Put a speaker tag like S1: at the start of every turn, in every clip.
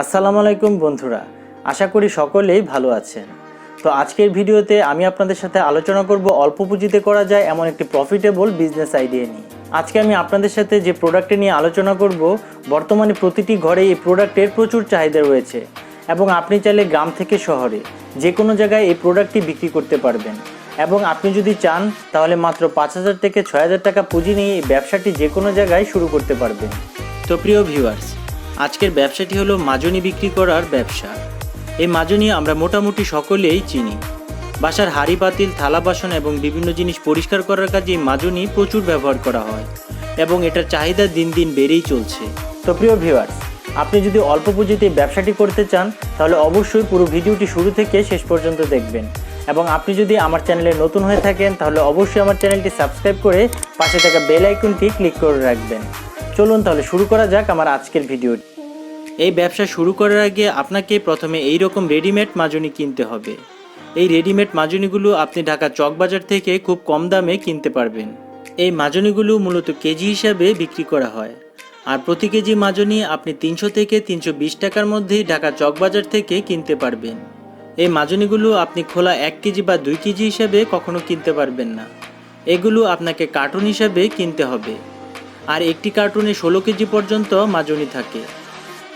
S1: আসসালামু আলাইকুম বন্ধুরা, আশা করি সকলেই ভালো আছেন। তো আজকের ভিডিওতে আমি আপনাদের সাথে আলোচনা করব অল্প পুঁজিতে করা যায় এমন একটি প্রফিটেবল বিজনেস আইডিয়া নিয়ে। আজকে আমি আপনাদের সাথে যে প্রোডাক্টে নিয়ে আলোচনা করব, বর্তমানে প্রতিটি ঘরে এই প্রোডাক্টের প্রচুর চাহিদা রয়েছে এবং আপনি চাইলে গ্রাম থেকে শহরে যে কোনো জায়গায় এই প্রোডাক্টটি বিক্রি করতে পারবেন এবং আপনি যদি চান, তাহলে মাত্র পাঁচ হাজার থেকে ছয় হাজার টাকা পুঁজি নিয়ে এই ব্যবসাটি যে কোনো জায়গায় শুরু করতে পারবেন। তো প্রিয় ভিউয়ার্স আজকের ব্যবসাটি হলো মাজনি বিক্রি করার ব্যবসা। এই মাজনি আমরা মোটামুটি সকলেই চিনি। বাসার হাড়ি পাতিল থালা বাসন এবং বিভিন্ন জিনিস পরিষ্কার করার কাজে এই মাজনি প্রচুর ব্যবহার করা হয় এবং এটার চাহিদা দিন দিন বেড়েই চলছে। তো প্রিয় ভিউয়ার্স আপনি যদি অল্প পুঁজিতে ব্যবসাটি করতে চান, তাহলে অবশ্যই পুরো ভিডিওটি শুরু থেকে শেষ পর্যন্ত দেখবেন। এবং আপনি যদি আমার চ্যানেলে নতুন হয়ে থাকেন, তাহলে অবশ্যই আমার চ্যানেলটি সাবস্ক্রাইব করে পাশে থাকা বেল আইকনটি ক্লিক করে রাখবেন। চলুন তাহলে শুরু করা যাক আমার আজকের ভিডিওটি এই ব্যবসা শুরু করার আগে আপনাকে প্রথমে এই রকম রেডিমেড মাজনি কিনতে হবে। এই রেডিমেড মাজনিগুলো আপনি ঢাকা চকবাজার থেকে খুব কম দামে কিনতে পারবেন। এই মাজনিগুলো মূলত কেজি হিসাবে বিক্রি করা হয়। আর প্রতি কেজি মাজনি আপনি তিনশো থেকে তিনশো বিশ টাকার মধ্যেই ঢাকা চকবাজার থেকে কিনতে পারবেন। এই মাজনিগুলো আপনি খোলা এক কেজি বা দুই কেজি হিসাবে কখনো কিনতে পারবেন না। এগুলো আপনাকে কার্টুন হিসাবে কিনতে হবে। আর একটি কার্টুনে ষোলো কেজি পর্যন্ত মাজনি থাকে।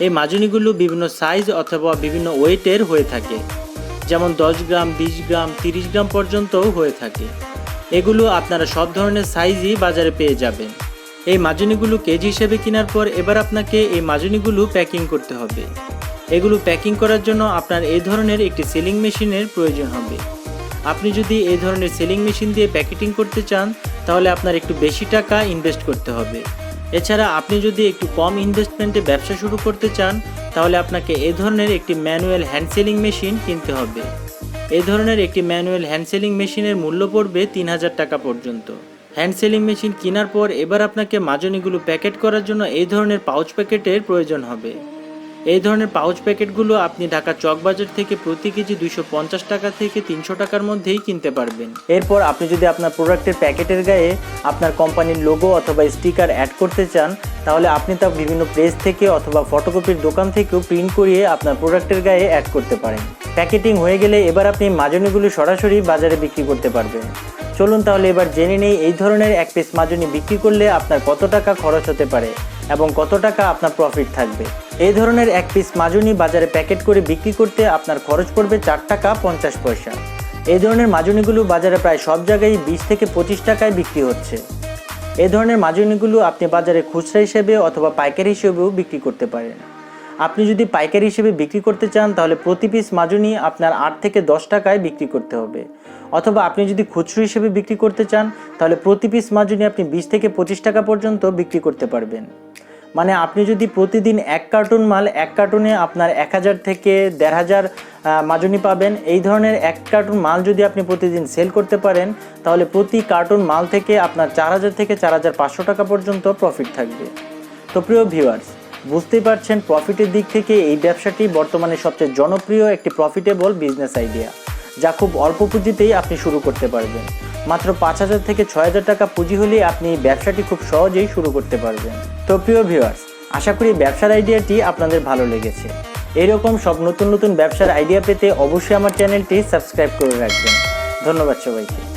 S1: এই মাজনিগুলো বিভিন্ন সাইজ অথবা বিভিন্ন ওয়েটের হয়ে থাকে। যেমন দশ গ্রাম, বিশ গ্রাম, তিরিশ গ্রাম পর্যন্তও হয়ে থাকে। এগুলো আপনারা সব ধরনের সাইজই বাজারে পেয়ে যাবেন। এই মাজনিগুলো কেজি হিসেবে কেনার পর এবার আপনাকে এই মাজনিগুলো প্যাকিং করতে হবে। এগুলো প্যাকিং করার জন্য আপনার এই ধরনের একটি সেলিং মেশিনের প্রয়োজন হবে। আপনি যদি এই ধরনের সেলিং মেশিন দিয়ে প্যাকেটিং করতে চান তাহলে আপনার একটু বেশি টাকা ইনভেস্ট করতে হবে। এছাড়া আপনি যদি একটু কম ইনভেস্টমেন্টে ব্যবসা শুরু করতে চান, তাহলে আপনাকে এ ধরনের একটি ম্যানুয়াল হ্যান্ড সেলিং মেশিন কিনতে হবে। এ ধরনের একটি ম্যানুয়াল হ্যান্ড সেলিং মেশিনের মূল্য পড়বে তিন হাজার টাকা পর্যন্ত। হ্যান্ড সেলিং মেশিন কেনার পর এবার আপনাকে মাজনিগুলো প্যাকেট করার জন্য এই ধরনের পাউচ প্যাকেটের প্রয়োজন হবে। এই ধরনের পাউচ প্যাকেটগুলো আপনি ঢাকা চকবাজার থেকে প্রতি কেজি দুইশো পঞ্চাশ টাকা থেকে তিনশো টাকার মধ্যেই কিনতে পারবেন। এরপর আপনি যদি আপনার প্রোডাক্টের প্যাকেটের গায়ে আপনার কোম্পানির লোগো অথবা স্টিকার অ্যাড করতে চান, তাহলে আপনি তা বিভিন্ন প্রেস থেকে অথবা ফটোকপির দোকান থেকেও প্রিন্ট করিয়ে আপনার প্রোডাক্টের গায়ে অ্যাড করতে পারেন। প্যাকেটিং হয়ে গেলে এবার আপনি মাজনিগুলো সরাসরি বাজারে বিক্রি করতে পারবেন। চলুন তাহলে এবার জেনে নেই এই ধরনের এক পিস মাজনি বিক্রি করলে আপনার কত টাকা খরচ হতে পারে। এবং কত টাকা আপনার প্রফিট থাকবে। এই ধরনের এক পিস মাজনি বাজারে প্যাকেট করে বিক্রি করতে আপনার খরচ পড়বে চার টাকা পঞ্চাশ পয়সা। এই ধরনের মাজনিগুলো বাজারে প্রায় সব জায়গায় বিশ থেকে পঁচিশ টাকায় বিক্রি হচ্ছে। এই ধরনের মাজনিগুলো আপনি বাজারে খুচরা হিসেবে অথবা পাইকারি হিসেবেও বিক্রি করতে পারেন। আপনি যদি পাইকারি হিসেবে বিক্রি করতে চান, তাহলে প্রতি পিস মাজনি আপনার আট থেকে দশ টাকায় বিক্রি করতে হবে। অথবা আপনি যদি খুচরো হিসেবে বিক্রি করতে চান, তাহলে প্রতি পিস মাজনি আপনি বিশ থেকে পঁচিশ টাকা পর্যন্ত বিক্রি করতে পারবেন। মানে আপনি যদি প্রতিদিন এক কার্টুন মাল, এক কার্টুনে আপনার এক হাজার থেকে দেড় হাজার মাজনি পাবেন। এই ধরনের এক কার্টুন মাল যদি আপনি প্রতিদিন সেল করতে পারেন, তাহলে প্রতি কার্টুন মাল থেকে আপনার চার হাজার থেকে চার হাজার পাঁচশো টাকা পর্যন্ত প্রফিট থাকবে। তো প্রিয় ভিউয়ার্স বুঝতেই পারছেন প্রফিটের দিক থেকে এই ব্যবসাটি বর্তমানে সবচেয়ে জনপ্রিয় একটি প্রফিটেবল বিজনেস আইডিয়া যা খুব অল্প পুঁজিতেই আপনি শুরু করতে পারবেন। মাত্র পাঁচ হাজার থেকে ছয় হাজার টাকা পুঁজি হলে আপনি ব্যবসাটি খুব সহজেই শুরু করতে পারবেন। তো প্রিয় ভিউয়ার্স আশা করি ব্যবসার আইডিয়াটি আপনাদের ভালো লেগেছে। এরকম সব নতুন নতুন ব্যবসার আইডিয়া পেতে অবশ্যই আমার চ্যানেলটি সাবস্ক্রাইব করে রাখবেন। ধন্যবাদ সবাইকে।